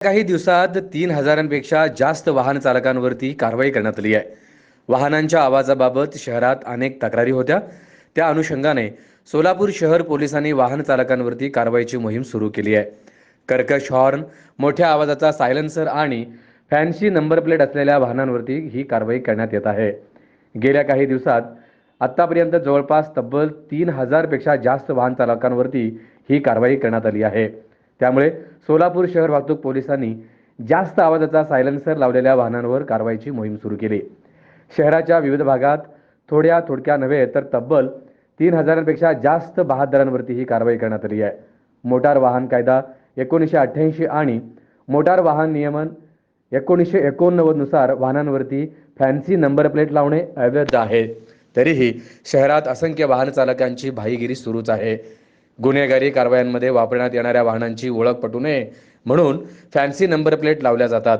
काही दिवसात तीन हजारांपेक्षा जास्त वाहन चालकांवरती कारवाई करण्यात आली आहे. वाहनांच्या आवाजाबाबत शहरात अनेक तक्रारी होत्या. त्या अनुषंगाने सोलापूर शहर पोलिसांनी वाहन चालकांवरती कारवाईची मोहीम सुरू केली आहे. कर्कश हॉर्न मोठ्या आवाजाचा सायलेन्सर आणि फॅन्सी नंबर प्लेट असलेल्या वाहनांवरती ही कारवाई करण्यात येत आहे. गेल्या काही दिवसात आत्तापर्यंत जवळपास तब्बल तीन हजारपेक्षा जास्त वाहन चालकांवरती ही कारवाई करण्यात आली आहे. त्यामुळे सोलापूर शहर वाहतूक पोलिसांनी जास्त आवाजाचा सायलेन्सर लावलेल्या वाहनांवर कारवाईची मोहीम सुरू केली. शहराच्या विविध भागात थोड्या थोडक्या नव्हे तर तब्बल तीन हजारांपेक्षा जास्त बहादरांवरती ही कारवाई करण्यात आली आहे. मोटार वाहन कायदा एकोणीसशे अठ्ठ्याऐंशी आणि मोटार वाहन नियमन एकोणीसशे एकोणनव्वदनुसार वाहनांवरती फॅन्सी नंबर प्लेट लावणे अवैध आहे. तरीही शहरात असंख्य वाहन चालकांची भाईगिरी सुरूच आहे. गुन्हेगारी कारवायांमध्ये वापरण्यात येणाऱ्या वाहनांची ओळख पटू नये म्हणून फॅन्सी नंबर प्लेट लावल्या जातात.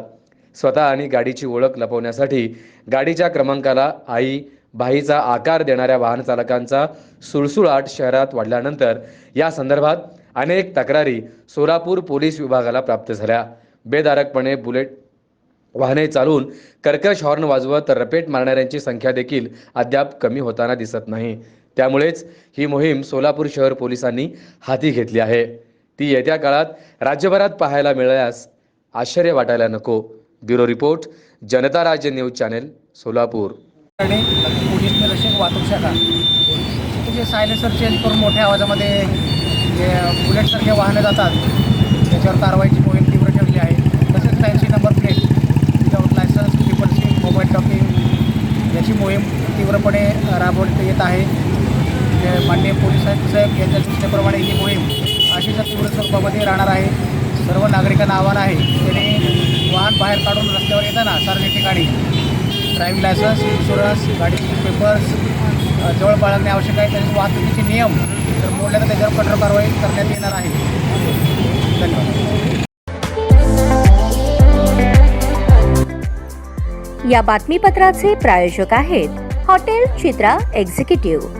स्वतः आणि गाडीची ओळख लपवण्यासाठी गाडीच्या क्रमांकाला आई भाईचा आकार देणाऱ्या वाहन चालकांचा सुळसुळाट शहरात वाढल्यानंतर या संदर्भात अनेक तक्रारी सोलापूर पोलीस विभागाला प्राप्त झाल्या. बेदारकपणे बुलेट वाहने चालून कर्कश हॉर्न वाजवत रपेट मारणाऱ्यांची संख्या देखील अद्याप कमी होताना दिसत नाही. त्यामुळेच ही मोहीम सोलापूर शहर पोलिसांनी हाती घेतली आहे. ती येत्या काळात राज्यभरात पाहायला मिळाल्यास आश्चर्य वाटायला नको. ब्युरो रिपोर्ट जनता राज्य न्यूज चॅनेल सोलापूर. आणि पोलीस निरीक्षक वाहतूक शाखा. जे सायलेन्सर चेंज करून मोठ्या आवाजामध्ये जे बुलेटसारखे वाहनं जातात त्याच्यावर कारवाईची मोहीम तीव्र ठेवली आहे. तसेच त्यांची number plate without license triple seat mobile talking याची मोहीम तीव्रपणे राबवण्यात येत आहे. माननीय पोलीस यांच्या सूचनेप्रमाणे ही मोहीम अशीच तीव्र स्वरूपामध्ये राहणार आहे. सर्व नागरिकांना आव्हान आहे. त्याने वाहन बाहेर काढून रस्त्यावर येताना सार्वजनिक ठिकाणी ड्रायव्हिंग लायसन्स इन्शुरन्स गाडीचे पेपर्स जवळ बाळगणे आवश्यक आहे. तसेच वाहतुकीचे नियम जर मोडले तर त्याच्यावर कठोर कारवाई करण्यात येणार आहे. धन्यवाद. या बातमीपत्राचे प्रायोजक आहेत हॉटेल चित्रा एक्झिक्युटिव्ह.